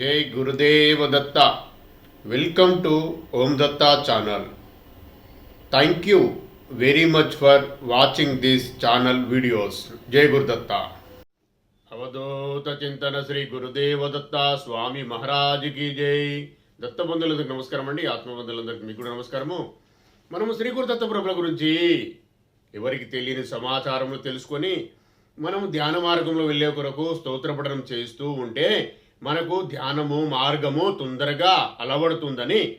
జై Gurudeva Datta. Welcome to Om Datta channel thank you very much for watching this channel videos జై గురుదత్త అవధూత చింతన శ్రీ గురుదేవ దత్త స్వామి మహారాజుకి జై దత్త బంధువులందరికీ నమస్కారం అండి ఆత్మబంధువులందరికీ మీకు కూడా నమస్కారము మనము శ్రీ గురుదత్త ప్రభుల గురించి ఎవరికి తెలియని సమాచారము తెలుసుకొని మనము ధ్యాన మార్గంలో వెళ్ళే కొరకు స్తోత్రపఠనం చేస్తూ ఉంటే మనకు ధ్యానము మార్గము తొందరగా అలవడుతుందని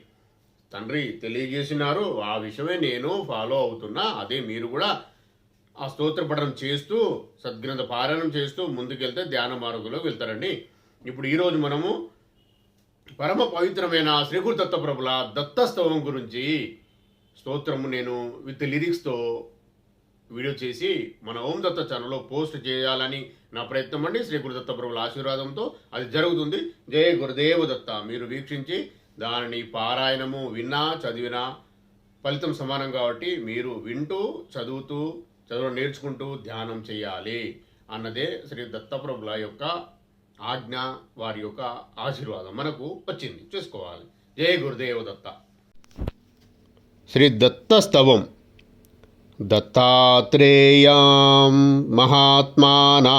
తండ్రి తెలియజేసినారు. ఆ విషయమే నేను ఫాలో అవుతున్నా. అదే మీరు కూడా ఆ స్తోత్రపఠనం చేస్తూ సద్గ్రంథ పారాయణం చేస్తూ ముందుకెళ్తే ధ్యాన మార్గంలో వెళ్తారండి. ఇప్పుడు ఈరోజు మనము పరమ పవిత్రమైన శ్రీగురు దత్తప్రభుల దత్తస్తవం గురించి స్తోత్రము నేను విత్ లిరిక్స్తో వీడియో చేసి మన ఓం దత్త ఛానల్లో పోస్ట్ చేయాలని నా ప్రయత్నం అండి. శ్రీ గురుదత్త ప్రభుల ఆశీర్వాదంతో అది జరుగుతుంది. జయ గురుదేవ దత్త. మీరు వీక్షించి దానిని పారాయణము విన్నా చదివినా ఫలితం సమానం కాబట్టి మీరు వింటూ చదువుతూ చదువు నేర్చుకుంటూ ధ్యానం చేయాలి అన్నదే శ్రీ దత్తప్రభుల యొక్క ఆజ్ఞ వారి యొక్క ఆశీర్వాదం. మనకు వచ్చింది. చూసుకోవాలి. జయ గురుదేవ దత్త. శ్రీ దత్త స్తవం. दत्तात्रेयां महात्मानां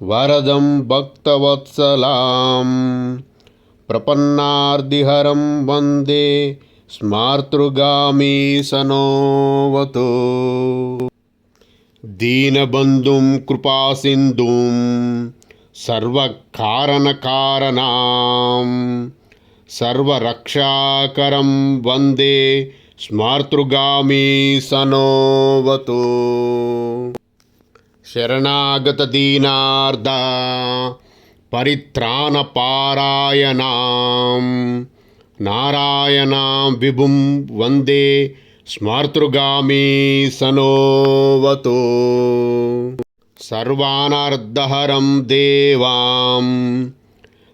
वरदं भक्तवत्सलां प्रपन्नार्दिहरं वन्दे स्मातृगामी सनोवतु। दीनबन्धुं कृपासिन्धुं सर्वकारणकारणां सर्वरक्षाकरं वन्दे స్మార్తృగామీ సనోవతు. శరణాగత దీనార్ధ పరిత్రాణ పరిత్రాణపారాయణాం. నారాయణాం విభుం వందే స్మార్తృగామీ సనోవతు. సర్వానర్ధహరం దేవాం.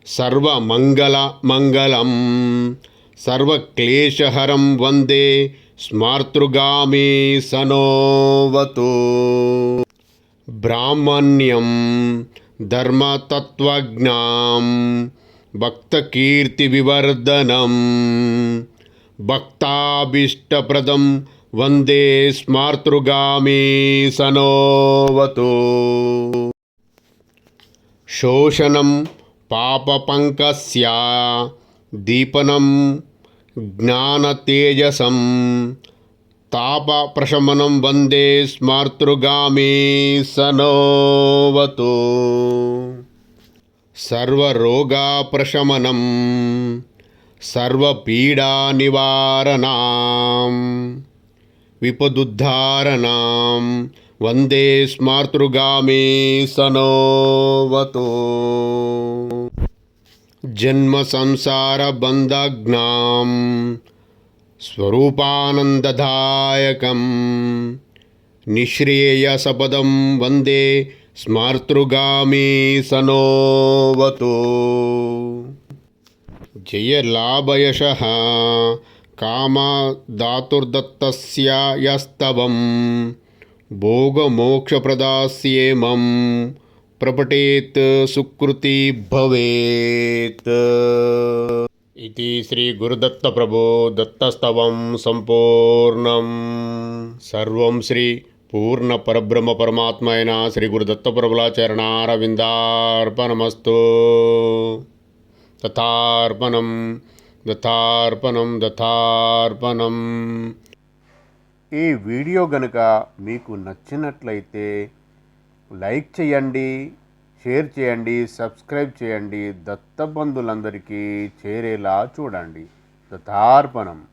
సర్వమంగళమంగళం सर्वक्लेशहरं वन्दे स्मार्तृगामी सनोवतु। ब्राह्मण्यं धर्मतत्त्वज्ञां भक्तकीर्तिविवर्धनं भक्ताभीष्टप्रदं वन्दे स्मार्तृगामी सनोवतु। शोषणं पापपङ्कस्य दीपनं జ్ఞానతేజసం తాపప్రశమనం వందే స్మార్తృగామీ సనోవతు సర్వరోగాప్రశమనం సర్వపీడానివారణాం విపదుద్ధారణాం వందే స్మార్తృగామీ సనోవతు జన్మ సంసార जन्मसंसारबन्धग्नां स्वरूपानन्ददायकं निःश्रेयसपदं वन्दे स्मार्तृगामी सनोऽवतो जयलाभयशः कामधातुर्दत्तस्य यस्तवं भोगमोक्षप्रदास्येमम्। ప్రపటేత్ సుకృతి భవేత్ ఇది శ్రీ గురుదత్త ప్రభో దత్తస్తవం సంపూర్ణం సర్వం శ్రీ పూర్ణ పరబ్రహ్మ పరమాత్మ అయిన శ్రీ గురుదత్త ప్రభుల చరణారవిందార్పణమస్తు తథార్పణం దత్తార్పణం దత్తార్పణం ఈ వీడియో గనుక మీకు నచ్చినట్లయితే లైక్ చేయండి షేర్ చేయండి సబ్స్క్రైబ్ చేయండి. దత్తబంధులందరికీ చేరేలా చూడండి. దత్తార్పణం.